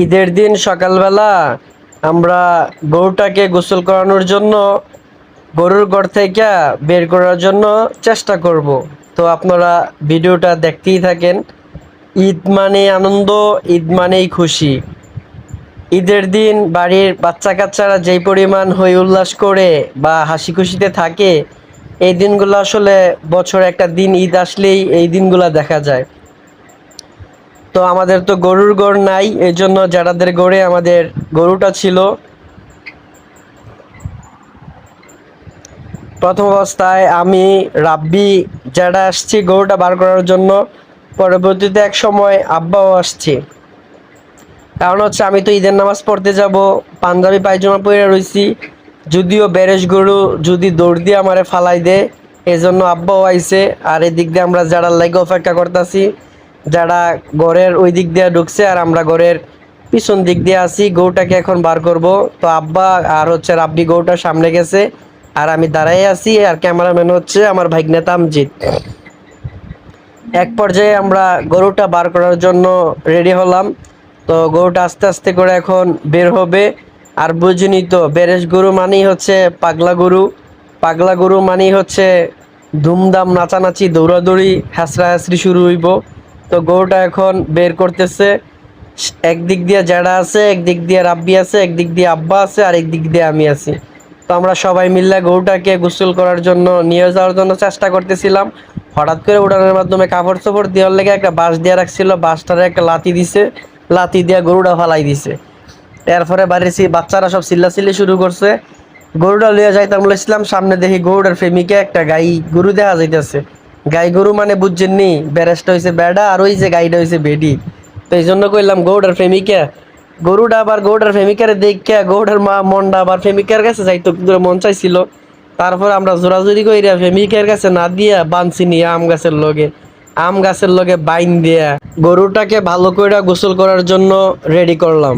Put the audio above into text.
ঈদের দিন সকালবেলা আমরা গরুটাকে গোসল করানোর জন্য গরুর ঘর থেকে বের করার জন্য চেষ্টা করব। তো আপনারা ভিডিওটা দেখতেই থাকেন। ঈদ মানে আনন্দ, ঈদ মানেই খুশি। ঈদের দিন বাড়ির বাচ্চা কাচ্চারা যেই পরিমাণ হই উল্লাস করে বা হাসি খুশিতে থাকে, এই দিনগুলো আসলে বছর একটা দিন ঈদ আসলেই এই দিনগুলো দেখা যায়। তো আমাদের তো গরুর গড় নাই এই জন্য যারাদের গড়ে আমাদের গরুটা ছিল, প্রথম অবস্থায় আমি, রাব্বি, যারা আসছি গরুটা বার করার জন্য, পরবর্তীতে এক সময় আব্বাও আসছে। কারণ হচ্ছে আমি তো ঈদের নামাজ পড়তে যাব, পাঞ্জাবি পায়জামা পরে রইছি, যদিও বেরেশ গরু যদি দৌড় দিয়ে আমারে ফালাই দে এই জন্য আব্বাও আইছে, আর এদিক দিয়ে আমরা যারা লাগে অপেক্ষা করতেছি যারা ঘরের ওই দিক দিয়ে ঢুকছে আর আমরা ঘরের পিছন দিক দিয়ে আছি, গরুটাকে এখন বার করব। তো আব্বা আর হচ্ছে রাব্বি গরুটার সামনে গেছে আর আমি দাঁড়াই আছি আর ক্যামেরাম্যান হচ্ছে আমার ভাগ্নে তামজিৎ। এক পর্যায়ে আমরা গরুটা বার করার জন্য রেডি হলাম। তো গরুটা আস্তে আস্তে করে এখন বের হবে। আর বুঝিনি তো বেরেশ গরু মানেই হচ্ছে পাগলা গরু। পাগলা গরু মানেই হচ্ছে ধুমধাম নাচানাচি, দৌড়াদৌড়ি হ্যাসরা হ্যাসরি শুরু হইব। তো গরুটা এখন বের করতেছে। একদিক দিয়ে জেডা আছে, একদিক দিয়ে রাব্বি আছে, একদিক দিয়ে আব্বা আছে, আর একদিক দিয়ে আমি আছি। তো আমরা সবাই মিলে গরুটাকে গোসল করার জন্য নিয়ে যাওয়ার জন্য চেষ্টা করতেছিলাম। হঠাৎ করে উড়ানোর মাধ্যমে কাপড় চোপড় দেওয়ার লেগে একটা বাঁশ দিয়ে রাখছিল। বাঁশটারে একটা লাতি দিছে। লাতি দিয়ে গরুটা ফালাই দিছে। এরপরে বাড়ির বাচ্চারা সব চিল্লাচিল্লি শুরু করছে। গরুটা লিয়ে যাইতাম বলেছিলাম, সামনে দেখি গরুটার প্রেমিকে একটা গাই, গরু দেখা যাইতেছে। গাই গরু মানে বুঝছেন নি ব্যারেসটা হয়েছে বেড়া আর ওই যে গাইটা হয়েছে বেডি। তো এই জন্য কইলাম গরুটার প্রেমিকা। গরুটা আবার গরুটার প্রেমিকারে দেখে গৌডার মা মনটা আবার প্রেমিকার কাছে যাইতো, কিন্তু মন চাইছিল। তারপর আমরা জোরাজুরি কইরা প্রেমিকের কাছে না দিয়া বানছি নিয়ে আম গাছের লগে। আম গাছের লগে বাইন দিয়া। গরুটাকে ভালো করে গোসল করার জন্য রেডি করলাম।